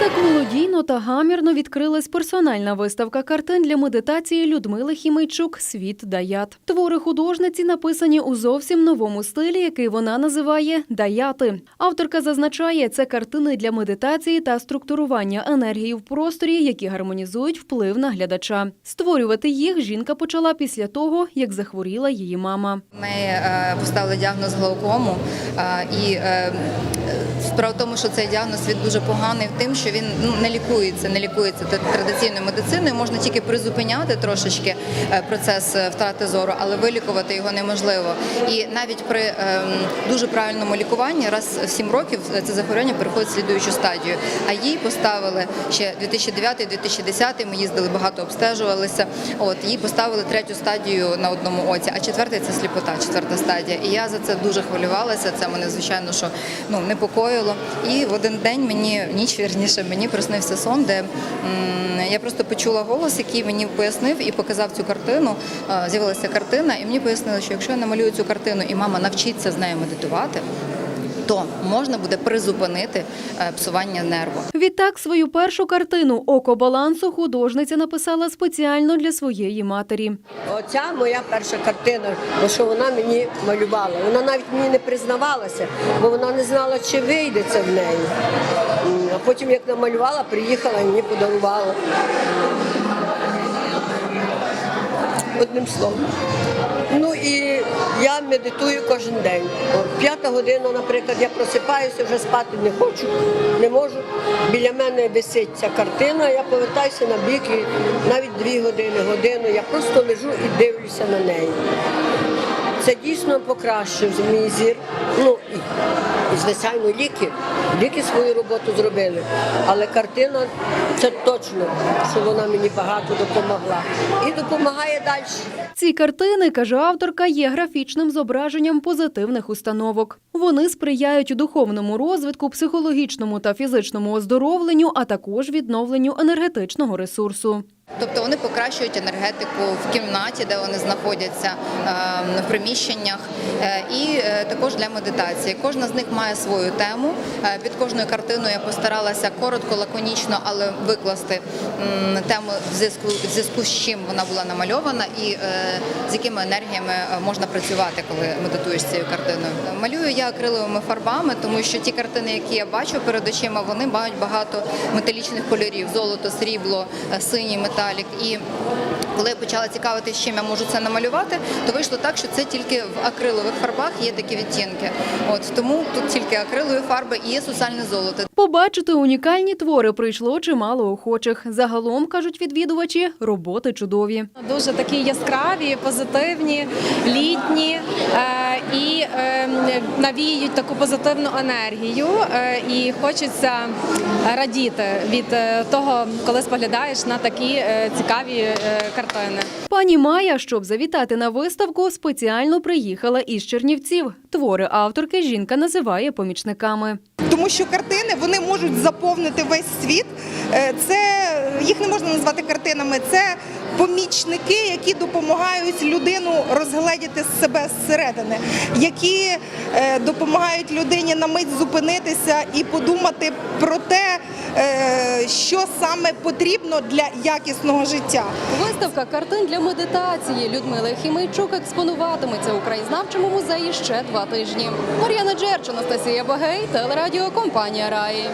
Так мелодійно та гамірно відкрилась персональна виставка картин для медитації Людмили Хімейчук Світ Даят. Твори художниці написані у зовсім новому стилі, який вона називає даяти. Авторка зазначає, це картини для медитації та структурування енергії в просторі, які гармонізують вплив на глядача. Створювати їх жінка почала після того, як захворіла її мама. Ми е, поставили діагноз глаукому, е, і е, справа в тому, що цей діагноз він дуже поганий в тим, що він ну, не лікується, не лікується традиційною медициною. Можна тільки призупиняти трошечки е, процес е, втрати зору, але вилікувати його неможливо. І навіть при е, дуже правильному лікуванні, раз в 7 років е, це захворювання переходить в слідуючу стадію. А їй поставили ще 2009-2010, Ми їздили багато, обстежувалися. От їй поставили третю стадію на одному оці, а четвертий це сліпота, четверта стадія. І я за це дуже хвилювалася. Це мене звичайно, що ну непокоїло. І в один день мені ніч вірніше мені приснився сон, де я просто почула голос, який мені пояснив і показав цю картину. З'явилася картина, і мені пояснили, що якщо я намалюю цю картину, і мама навчиться з нею медитувати. То можна буде призупинити е, псування нерву. Відтак свою першу картину Око балансу художниця написала спеціально для своєї матері. Оця моя перша картина, бо що вона мені малювала. Вона навіть мені не признавалася, бо вона не знала, чи вийде це в неї. А потім, як намалювала, приїхала і мені подарувала. Одним словом. Ну і я медитую кожен день. П'ята година, наприклад, я просипаюся, вже спати не хочу, не можу. Біля мене висить ця картина, я повертаюся на бік і навіть дві години, годину. Я просто лежу і дивлюся на неї. Це дійсно покращив мій зір. Ну і, звичайно, ліки. Ліки свою роботу зробили. Але картина це точно, що вона мені багато допомогла. І допомагає далі. Ці картини, каже авторка, є графічним зображенням позитивних установок. Вони сприяють духовному розвитку, психологічному та фізичному оздоровленню, а також відновленню енергетичного ресурсу. Тобто вони покращують енергетику в кімнаті, де вони знаходяться, е, в приміщеннях, е, і е, також для медитації. Кожна з них має свою тему. Під кожною картиною я постаралася коротко, лаконічно, але викласти тему в зв'язку в зв'язку з чим вона була намальована, і е, з якими енергіями е, можна працювати, коли медитуєш цією картиною. Малюю я акриловими фарбами, тому що ті картини, які я бачу перед очима, вони мають багато металічних кольорів: золото, срібло, е, синій металік. І коли я почала цікавитися, чим я можу це намалювати, то вийшло так, що це тільки в акрилових фарбах є такі відтінки. От тому тут тільки акрилові фарби і є сусальне золото. Побачити унікальні твори прийшло чимало охочих. Загалом кажуть відвідувачі, роботи чудові. Дуже такі яскраві, позитивні, літні е, і е, навіюють таку позитивну енергію. Е, і хочеться радіти від е, того, коли споглядаєш на такі е, цікаві картини. Пані Майя, щоб завітати на виставку, спеціально приїхала із Чернівців. Твори авторки жінка називає помічниками. тому що картини вони можуть заповнити весь світ. Це їх не можна назвати картинами. Це помічники, які допомагають людину розгледіти себе зсередини, які е, допомагають людині на мить зупинитися і подумати про те, е, що саме потрібно для якісного життя. Виставка картин для медитації Людмили Хімейчук експонуватиметься у краєзнавчому музеї ще два тижні. Мар'яна Джерч, Анастасія Багей, телерадіокомпанія Раї.